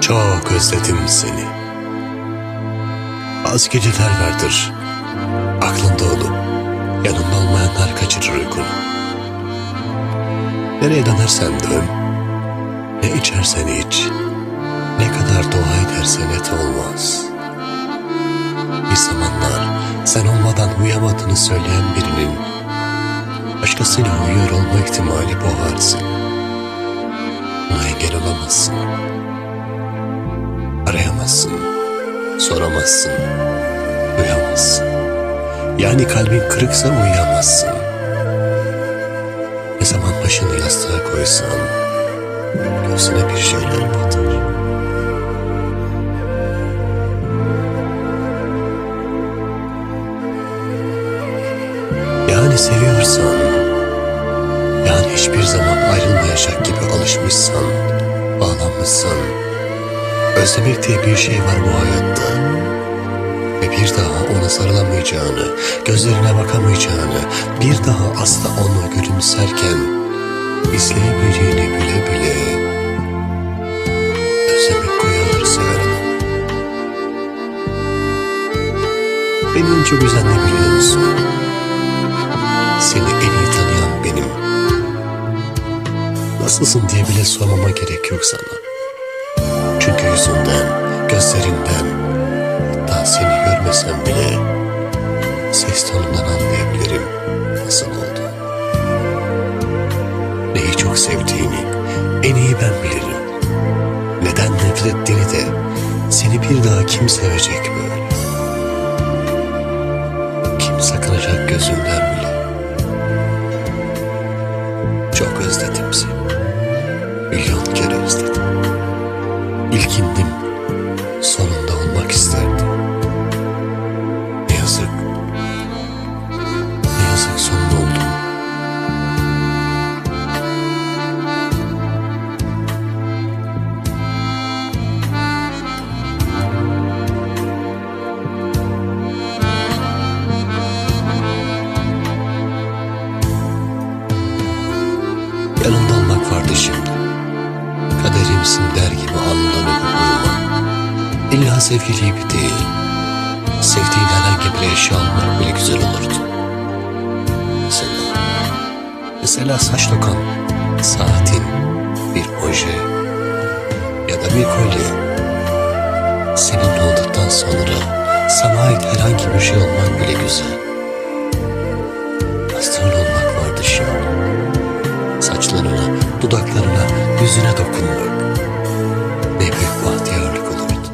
Çok özledim seni. Bazı geceler vardır. Aklında olup yanında olmayanlar kaçırır uykunu. Nereye dönersen dön, ne içersen iç, ne kadar dua edersen et olmaz. Bir zamanlar sen olmadan uyuyamadığını söyleyen birinin başkasıyla uyuyor olma ihtimali boğar seni. Buna engel olamazsın. Arayamazsın, soramazsın, duyamazsın. Yani kalbin kırıksa uyuyamazsın. Ne zaman başını yastığa koysan, göğsüne bir şeyler batar. Yani seviyorsan, hiçbir zaman ayrılmayacak gibi alışmışsan, bağlanmışsan, özlemek diye bir şey var bu hayatta. Ve bir daha ona sarılamayacağını, gözlerine bakamayacağını, bir daha asla onu gülümserken izleyemeyeceğini bile bile özlemek koyulur sever adam. Beni en çok üzen ne biliyor musun? Nasılsın diye bile sormama gerek yok sana. Çünkü yüzünden, gözlerinden, hatta seni görmesem bile ses tonundan anlayabilirim nasıl oldu. Neyi çok sevdiğini en iyi ben bilirim. Neden nefret ettiğini de seni bir daha kim sevecek böyle? Kim sakınacak gözünden İlkindim. Kaderimsin der gibi alnından öpüp uyuma. İlla sevgili gibi değil. Sevdiğin herhangi bir eşya almak bile güzel olurdu. Mesela, mesela saç dokan, saatin, bir oje ya da bir kolye. Seninle olduktan sonra sana ait herhangi bir şey olmak bile güzel. Hastane olmak vardı şimdi saçlarına, dudaklarına, yüzüne dokunmak. Ne büyük bahtiyarlık olurdu.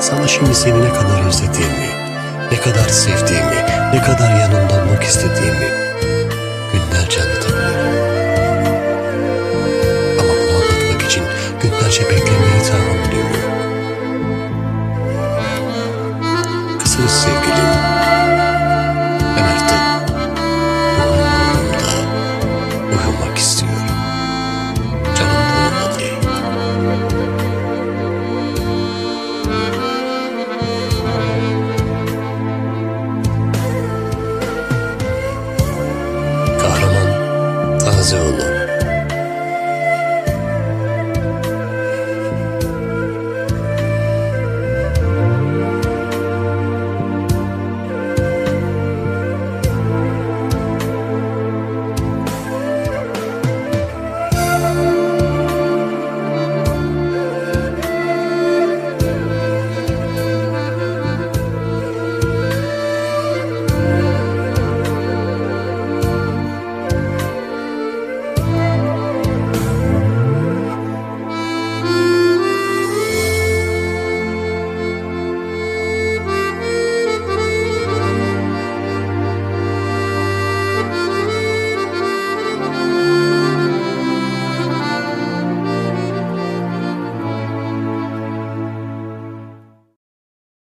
Sana şimdi seni ne kadar özlediğimi, ne kadar sevdiğimi, ne kadar yanında olmak istediğimi günlerce anlatabilirim. Zulu.